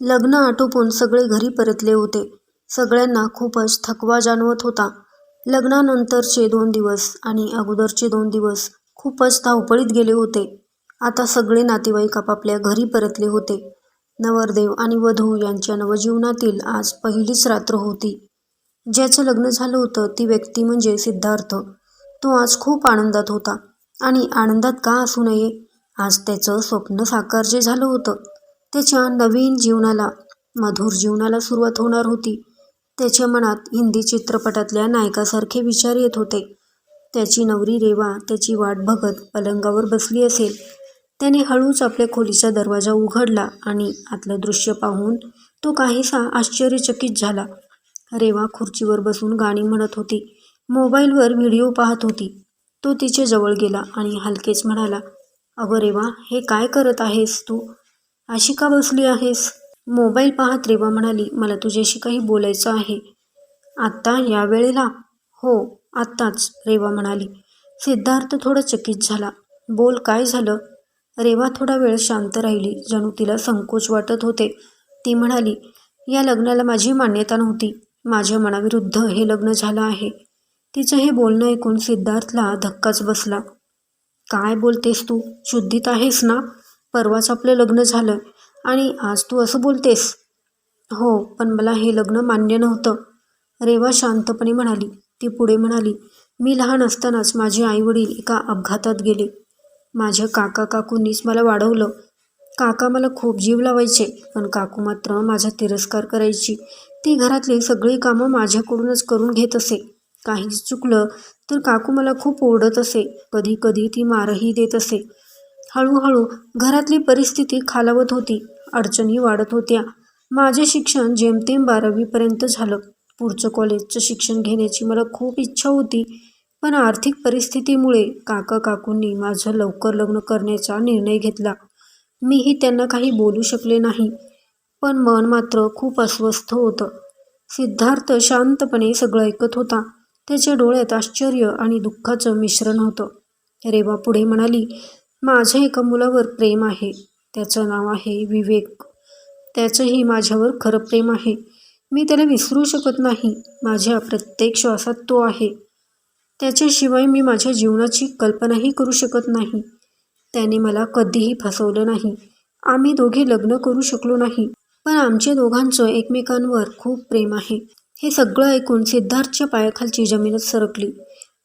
लग्न आटोपून सगळे घरी परतले होते. सगळ्यांना खूपच थकवा जाणवत होता. लग्नानंतरचे दोन दिवस आणि अगोदरचे दोन दिवस खूपच धावपळीत गेले होते. आता सगळे नातेवाईक आपापल्या घरी परतले होते. नवरदेव आणि वधू यांच्या नवजीवनातील आज पहिलीच रात्र होती. ज्याचं लग्न झालं होतं ती व्यक्ती म्हणजे सिद्धार्थ. तो आज खूप आनंदात होता. आणि आनंदात का असू नये? आज त्याचं स्वप्न साकार जे झालं होतं. त्याच्या नवीन जीवनाला, मधुर जीवनाला सुरुवात होणार होती. त्याच्या मनात हिंदी चित्रपटातल्या नायकासारखे विचार येत होते. त्याची नवरी रेवा त्याची वाट बघत पलंगावर बसली असेल. त्याने हळूच आपल्या खोलीचा दरवाजा उघडला आणि आतलं दृश्य पाहून तो काहीसा आश्चर्यचकित झाला. रेवा खुर्चीवर बसून गाणी म्हणत होती. मोबाईलवर व्हिडिओ पाहत होती. तो तिच्या जवळ गेला आणि हलकेच म्हणाला, अगं रेवा, हे काय करत आहेस तू? अशी का बसली आहेस? मोबाईल पाहत रेवा म्हणाली, मला तुझ्याशी काही बोलायचं आहे. आत्ता या वेळेला? हो, आत्ताच, रेवा म्हणाली. सिद्धार्थ थोडा चकित झाला. बोल, काय झालं? रेवा थोडा वेळ शांत राहिली. जणू तिला संकोच वाटत होते. ती म्हणाली, या लग्नाला माझी मान्यता नव्हती. माझ्या मनाविरुद्ध हे लग्न झालं आहे. तिचं हे बोलणं ऐकून सिद्धार्थला धक्काच बसला. काय बोलतेस तू? शुद्धीत आहेस ना? परवाच आपलं लग्न झालं आणि आज तू असं बोलतेस? हो, पण मला हे लग्न मान्य नव्हतं. रेवा शांतपणे म्हणाली. ती पुढे म्हणाली, मी लहान असतानाच माझे आईवडील एका अपघातात गेले. माझ्या काका काकूंनीच मला वाढवलं. काका मला खूप जीव लावायचे, पण काकू मात्र माझा तिरस्कार करायची. ती घरातली सगळी कामं माझ्याकडूनच करून घेत असे. काहीच चुकलं तर काकू मला खूप ओरडत असे. कधी कधी ती मारही देत असे. हळूहळू घरातली परिस्थिती खालावत होती. अडचणी वाढत होत्या. माझे शिक्षण जेमतेम बारावीपर्यंत झालं. पुढचं कॉलेजचं शिक्षण घेण्याची मला खूप इच्छा होती. पण आर्थिक परिस्थितीमुळे काका काकूंनी माझं लवकर लग्न करण्याचा निर्णय घेतला. मीही त्यांना काही बोलू शकले नाही. पण मन मात्र खूप अस्वस्थ होतं. सिद्धार्थ शांतपणे सगळं ऐकत होता. त्याच्या डोळ्यात आश्चर्य आणि दुःखाचं मिश्रण होतं. रेवा पुढे म्हणाली, माझ्या एका मुलावर प्रेम आहे. त्याचं नाव आहे विवेक. त्याचंही माझ्यावर खरं प्रेम आहे. मी त्याला विसरू शकत नाही. माझ्या प्रत्येक श्वासात तो आहे. त्याच्याशिवाय मी माझ्या जीवनाची कल्पनाही करू शकत नाही. त्याने मला कधीही फसवलं नाही. आम्ही दोघे लग्न करू शकलो नाही. पण आमच्या दोघांचं एकमेकांवर खूप प्रेम आहे. हे सगळं ऐकून सिद्धार्थच्या पायाखालची जमीनच सरकली.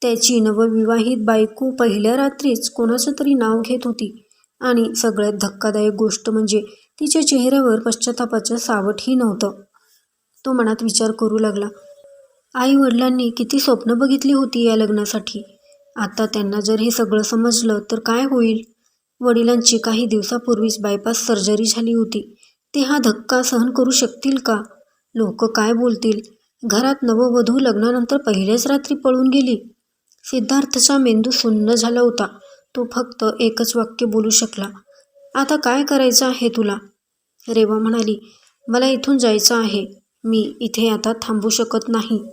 त्याची नवविवाहित बायको पहिल्या रात्रीच कोणाचं तरी नाव घेत होती. आणि सगळ्यात धक्कादायक गोष्ट म्हणजे तिच्या चेहऱ्यावर पश्चातापाचं सावटही नव्हतं. तो मनात विचार करू लागला. आई वडिलांनी किती स्वप्न बघितली होती या लग्नासाठी. आता त्यांना जर हे सगळं समजलं तर काय होईल? वडिलांची काही दिवसापूर्वीच बायपास सर्जरी झाली होती. ते हा धक्का सहन करू शकतील का? लोक काय बोलतील? घरात नववधू लग्नानंतर पहिल्याच रात्री पळून गेली. सिद्धार्थचा मेंदू सुन्न झाला होता. तो फक्त एकच वाक्य बोलू शकला. आता काय करायचं आहे तुला? रेवा म्हणाली, मला इथून जायचं आहे. मी इथे आता थांबू शकत नाही.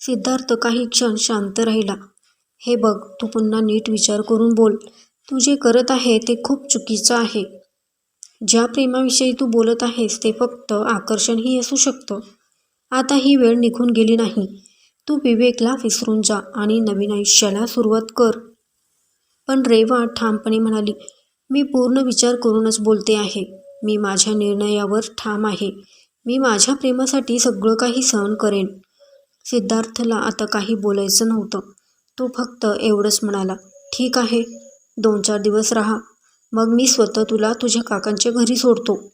सिद्धार्थ काही क्षण शांत राहिला. हे बघ, तू पुन्हा नीट विचार करून बोल. तू जे करत आहे ते खूप चुकीचं आहे. ज्या प्रेमाविषयी तू बोलत आहेस ते फक्त आकर्षणही असू शकतं. आता ही वेळ निघून गेली नाही. तू विवेकला विसरून जा आणि नवीन आयुष्याला सुरुवात कर. पण रेवा ठामपणे म्हणाली, मी पूर्ण विचार करूनच बोलते आहे. मी माझ्या निर्णयावर ठाम आहे. मी माझ्या प्रेमासाठी सगळं काही सहन करेन. सिद्धार्थला आता काही बोलायचं नव्हतं. तो फक्त एवढंच म्हणाला, ठीक आहे. दोन चार दिवस राहा. मग मी स्वतः तुला तुझ्या काकांच्या घरी सोडतो.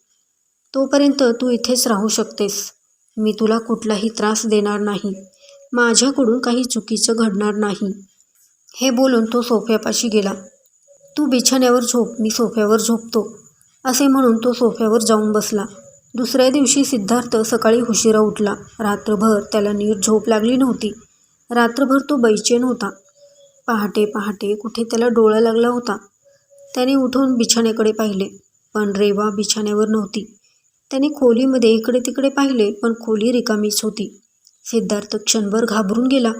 तोपर्यंत तू इथेच राहू शकतेस. मी तुला कुठलाही त्रास देणार नाही. माझ्याकडून काही चुकीचं घडणार नाही. हे बोलून तो सोफ्यापाशी गेला. तू बिछान्यावर झोप, मी सोफ्यावर झोपतो. असे म्हणून तो सोफ्यावर जाऊन बसला. दुसऱ्या दिवशी सिद्धार्थ सकाळी उशिरा उठला. रात्रभर त्याला नीट झोप लागली नव्हती. रात्रभर तो बैचेन होता. पहाटे पहाटे कुठे त्याला डोळा लागला होता. त्याने उठून बिछान्याकडे पाहिले, पण रेवा बिछान्यावर नव्हती. त्याने खोलीमध्ये इकडे तिकडे पाहिले, पण खोली रिकामीच होती. सिद्धार्थ क्षणभर घाबरून गेला.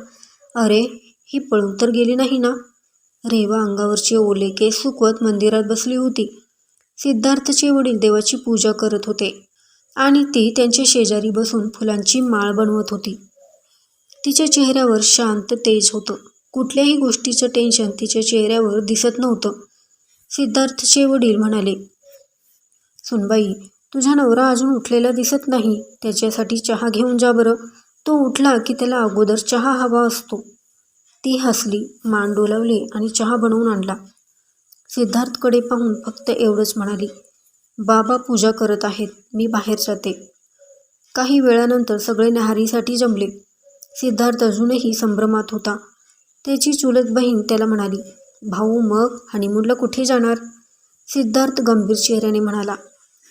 अरे, ही पळून तर गेली नाही ना? रेवा अंगावरचे ओले केस सुकवत मंदिरात बसली होती. सिद्धार्थचे वडील देवाची पूजा करत होते. आणि ती त्यांच्या शेजारी बसून फुलांची माळ बनवत होती तिच्या चेहऱ्यावर शांत तेज होतं कुठल्याही गोष्टीचं टेन्शन तिच्या चेहऱ्यावर दिसत नव्हतं सिद्धार्थचे वडील म्हणाले सुनबाई तुझा नवरा अजून उठलेला दिसत नाही त्याच्यासाठी चहा घेऊन जा बरं तो उठला की त्याला अगोदर चहा हवा असतो. ती हसली मान डोलावली आणि चहा बनवून आणला. सिद्धार्थकडे पाहून फक्त एवढंच म्हणाली बाबा पूजा करत आहेत मी बाहेर जाते. काही वेळानंतर सगळे न्याहारीसाठी जमले. सिद्धार्थ अजूनही संभ्रमात होता. त्याची चुलत बहीण त्याला म्हणाली भाऊ मग हनीमूनला कुठे जाणार? सिद्धार्थ गंभीर चेहऱ्याने म्हणाला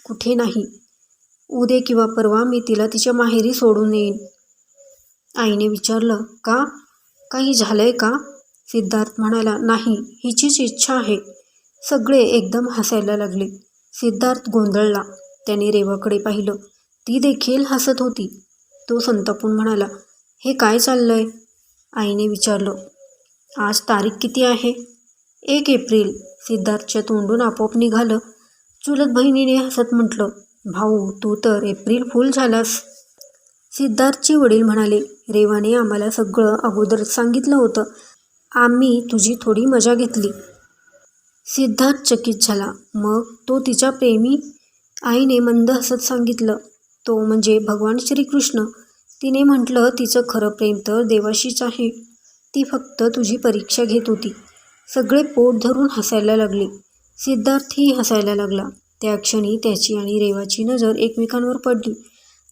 कुठे नाही. उद्या किंवा परवा मी तिला तिच्या माहेरी सोडून येईन. आईने विचारलं का? काही झालंय का? सिद्धार्थ म्हणाला नाही हिचीच इच्छा आहे. सगळे एकदम हसायला लागले. सिद्धार्थ गोंधळला. त्याने रेवाकडे पाहिलं. ती देखील हसत होती. तो संतापून म्हणाला हे काय चाललंय? आईने विचारलं आज तारीख किती आहे? एक एप्रिल. सिद्धार्थच्या तोंडून आपोआप निघालं. चुलत बहिणीने हसत म्हटलं भाऊ तू तर एप्रिल फुल झालास. सिद्धार्थचे वडील म्हणाले रेवाने आम्हाला सगळं अगोदर सांगितलं होतं. आम्ही तुझी थोडी मजा घेतली. सिद्धार्थ चकित झाला. मग तो तिच्या प्रेमी आईने मंद हसत सांगितलं. तो म्हणजे भगवान श्रीकृष्ण. तिने म्हटलं तिचं खरं प्रेम तर देवाशीच आहे. ती फक्त तुझी परीक्षा घेत होती. सगळे पोट धरून हसायला लागले. सिद्धार्थही हसायला लागला. त्या क्षणी त्याची आणि रेवाची नजर एकमेकांवर पडली.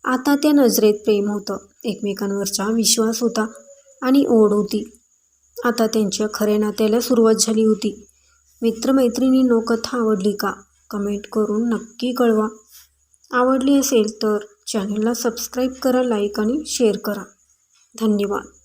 आता त्या नजरेत प्रेम होतं. एकमेकांवरचा विश्वास होता आणि ओढ होती. आता त्यांच्या खऱ्या नात्याला सुरुवात झाली होती. मित्रमैत्रिणींनो कथा आवडली का? कमेंट करून नक्की कळवा. आवडली असेल तर चॅनलला सबस्क्राईब करा लाईक आणि शेअर करा. धन्यवाद.